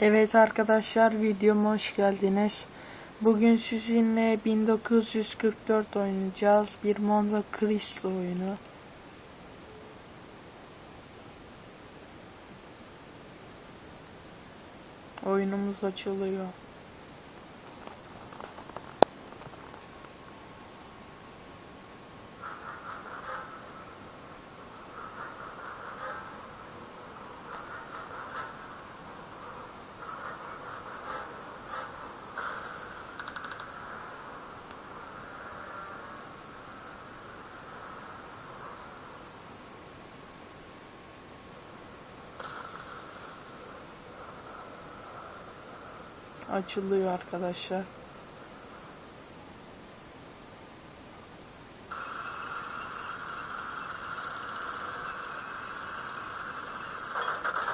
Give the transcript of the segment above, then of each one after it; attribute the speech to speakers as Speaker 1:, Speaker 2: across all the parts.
Speaker 1: Evet arkadaşlar videoma hoş geldiniz. Bugün sizinle 1944 oynayacağız. Bir Monte Cristo oyunu. Oyunumuz açılıyor. Açılıyor arkadaşlar.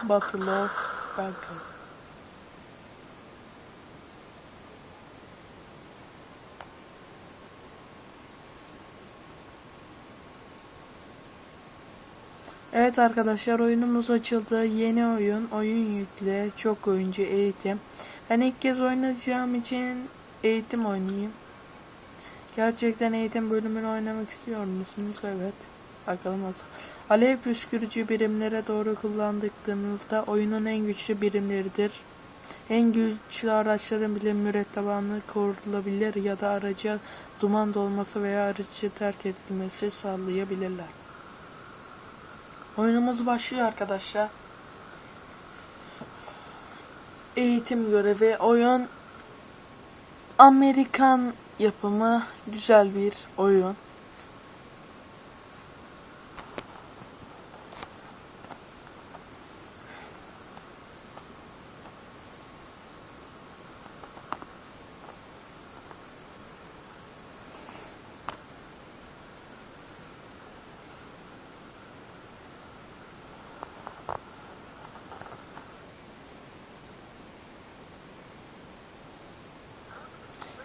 Speaker 1: Battle of Balkan. Evet arkadaşlar oyunumuz açıldı. Yeni oyun, oyun yükle, çok oyuncu eğitim. Ben ilk kez oynayacağım için eğitim oynayayım. Gerçekten eğitim bölümünü oynamak istiyor musunuz? Evet. Bakalım nasıl. Alev püskürücü birimlere doğru kullandıklarınızda oyunun en güçlü birimleridir. En güçlü araçların bile mürettebanlığı korulabilir ya da araca duman dolması veya aracı terk edilmesi sağlayabilirler. Oyunumuz başlıyor arkadaşlar. Eğitim görevi oyun Amerikan yapımı güzel bir oyun.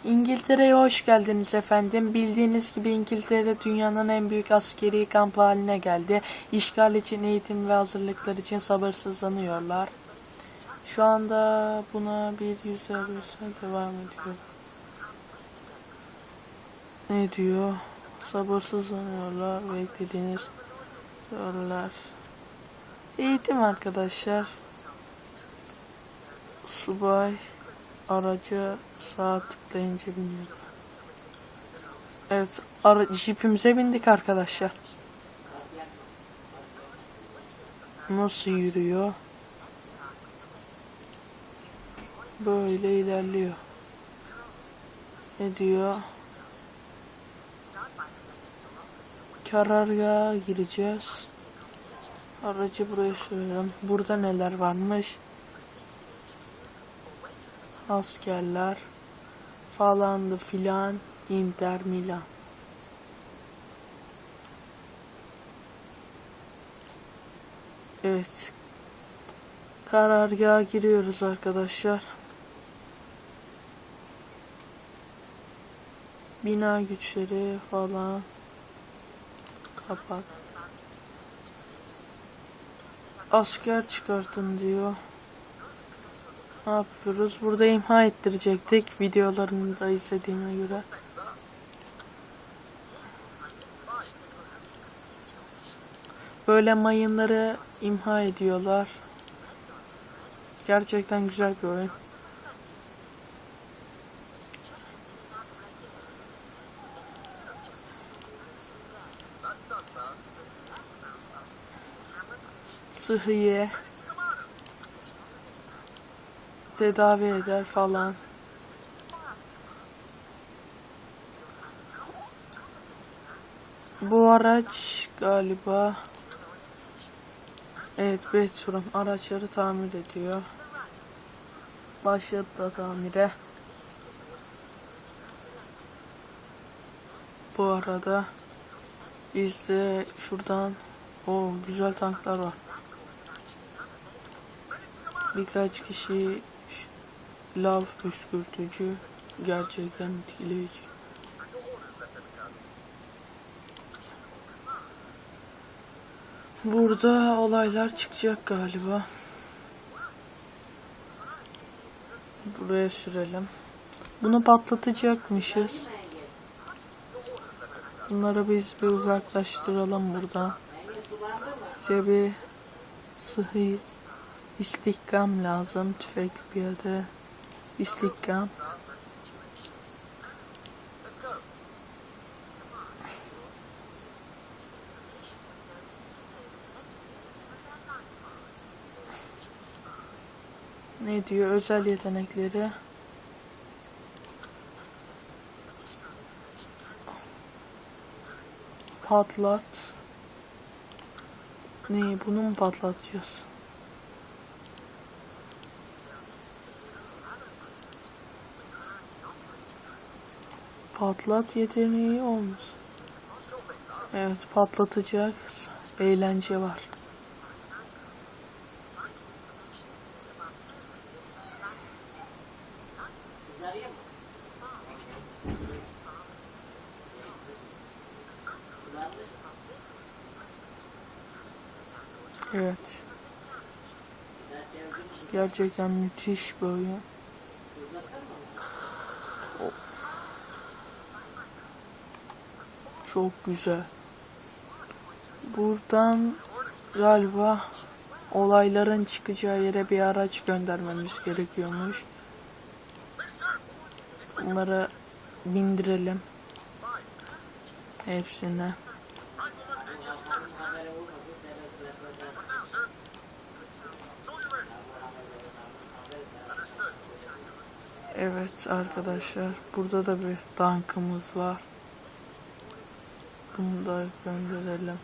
Speaker 1: İngiltere'ye hoş geldiniz efendim. Bildiğiniz gibi İngiltere dünyanın en büyük askeri kampı haline geldi. İşgal için eğitim ve hazırlıklar için sabırsızlanıyorlar. Şu anda buna bir yüzde devam ediyor. Ne diyor? Sabırsızlanıyorlar. Beklediğiniz diyorlar. Eğitim arkadaşlar. Subay araca sağ tıklayınca biniyor. Evet, ara jipimize bindik arkadaşlar. Nasıl yürüyor? Böyle ilerliyor. Ne diyor? Karargaha gireceğiz. Aracı buraya sürüyorum. Burada neler varmış? Askerler falandı filan Inter Milan. Evet. Karargaha giriyoruz arkadaşlar. Bina güçleri falan. Kapat. Asker çıkartın diyor. Ne yapıyoruz? Burada imha ettirecektik videolarını da izlediğine göre. Böyle mayınları imha ediyorlar. Gerçekten güzel bir oyun. Sıhhiye tedavi eder falan. Bu araç galiba Evet Betsurum araçları tamir ediyor. Başladı da tamire. Bu arada biz de şuradan o güzel tanklar var. Birkaç kişi lav püskürtücü gerçekten etkileyici. Burada olaylar çıkacak galiba. Buraya sürelim. Bunu patlatacakmışız. Bunları biz bir uzaklaştıralım buradan. Bize bir sıhhi istikam lazım. Tüfekli bir yerde istikam. Ne diyor? Özel yetenekleri. Patlat. Ne? Bunu mu patlatacağız? Patlat yeteneği olmuş. Evet patlatacak. Eğlence var. Evet. Gerçekten müthiş bir oyun. O- Çok güzel. Buradan galiba olayların çıkacağı yere bir araç göndermemiz gerekiyormuş. Bunları bindirelim. Hepsine. Evet arkadaşlar burada da bir tankımız var. Bunu da gönderelim.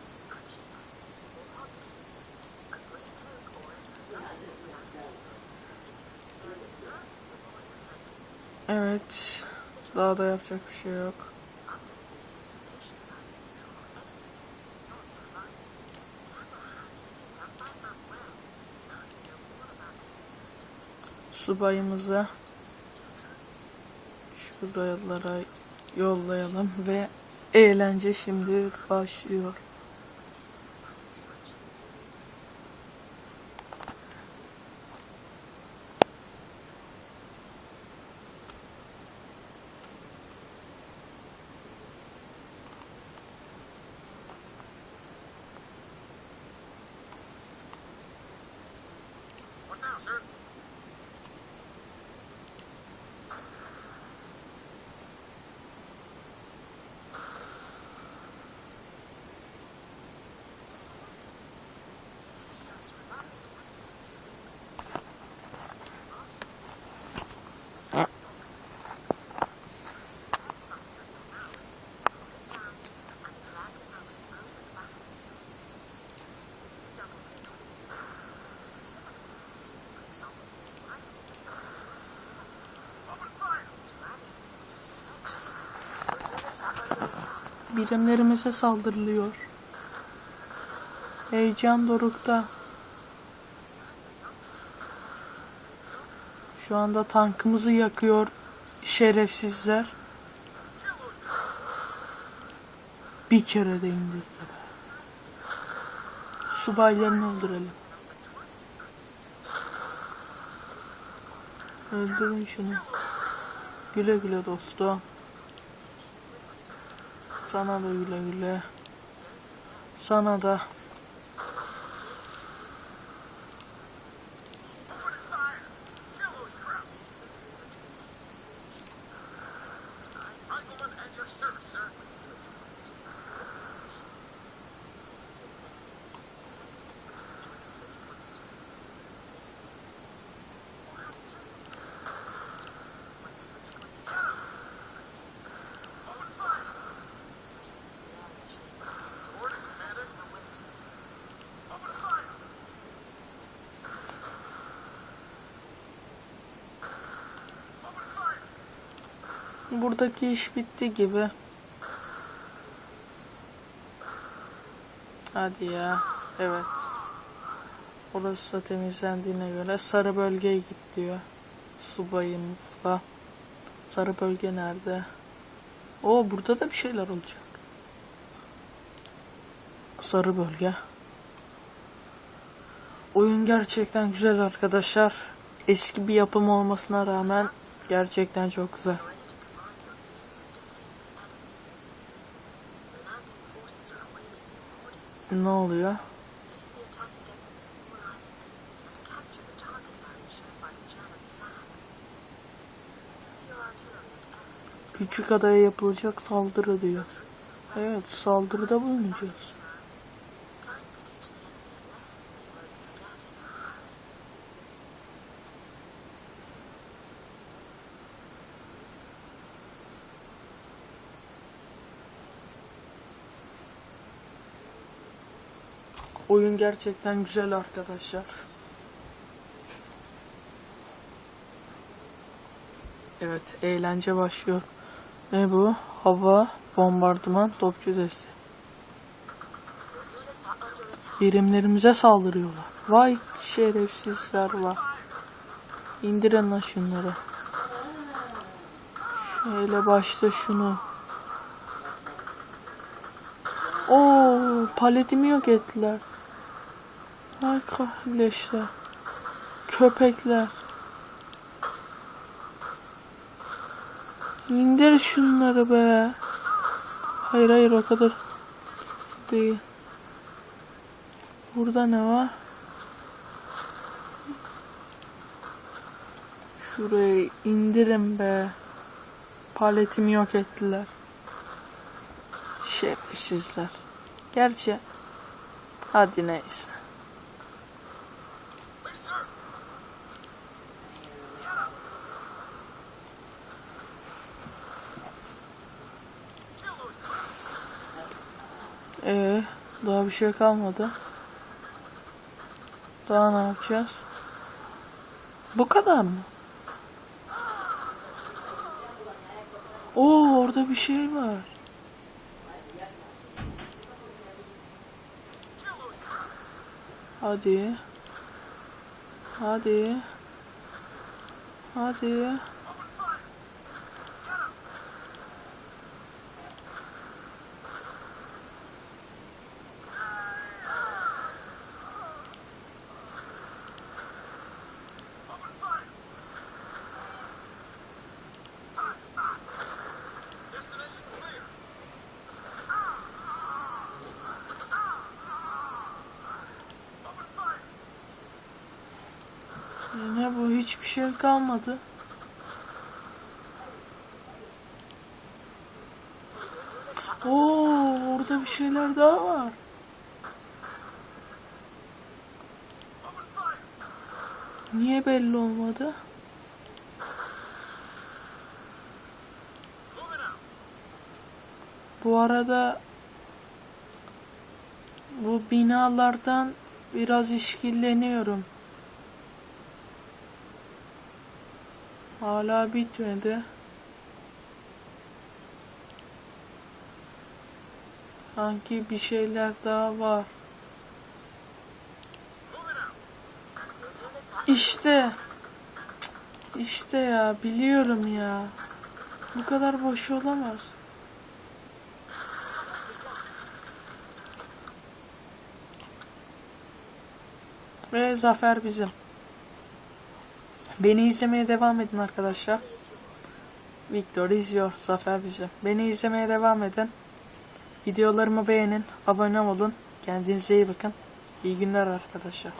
Speaker 1: Evet. Daha da yapacak bir şey yok. Subayımıza şuradalara yollayalım ve eğlence şimdi başlıyor. Birimlerimize saldırılıyor. Heyecan dorukta. Şu anda tankımızı yakıyor şerefsizler. Bir kere de indirdiler. Subaylarını öldürelim. Öldürün şunu. Güle güle dostum. Sana da güle güle. Sana da. Buradaki iş bitti gibi. Hadi ya. Evet. Orası da temizlendiğine göre sarı bölgeye git diyor. Subayımızla. Sarı bölge nerede? Oo burada da bir şeyler olacak. Sarı bölge. Oyun gerçekten güzel arkadaşlar. eski bir yapım olmasına rağmen gerçekten çok güzel.
Speaker 2: And air support.
Speaker 1: Küçük adaya yapılacak saldırı diyor. Evet saldırıda bulunacağız. Oyun gerçekten güzel arkadaşlar. Evet eğlence başlıyor. Ne bu? Hava, bombardıman, topçu desteği. Birimlerimize saldırıyorlar. Vay şerefsizler var. İndirin lan şunları. Şöyle başta şunu. Oo, paletimi yok ettiler. Ay kahleşler. Köpekler. İndir şunları be. Hayır hayır o kadar değil. Burada ne var? Şurayı indirin be. Paletimi yok ettiler. Şerefsizler. Gerçi hadi neyse. Ee, daha bir şey kalmadı. Daha ne yapacağız? Bu kadar mı? Oo orada bir şey var. Hadi. Hadi. Hadi. Ne bu hiçbir şey kalmadı. Oo orada bir şeyler daha var. Niye belli olmadı? Bu arada bu binalardan biraz işkilleniyorum. Hala bitmedi. Sanki bir şeyler daha var. İşte. İşte ya biliyorum ya. Bu kadar boş olamaz. Ve zafer bizim. Beni izlemeye devam edin arkadaşlar. Victor izliyor. Zafer bizim. Beni izlemeye devam edin. Videolarımı beğenin. Abone olun. Kendinize iyi bakın. İyi günler arkadaşlar.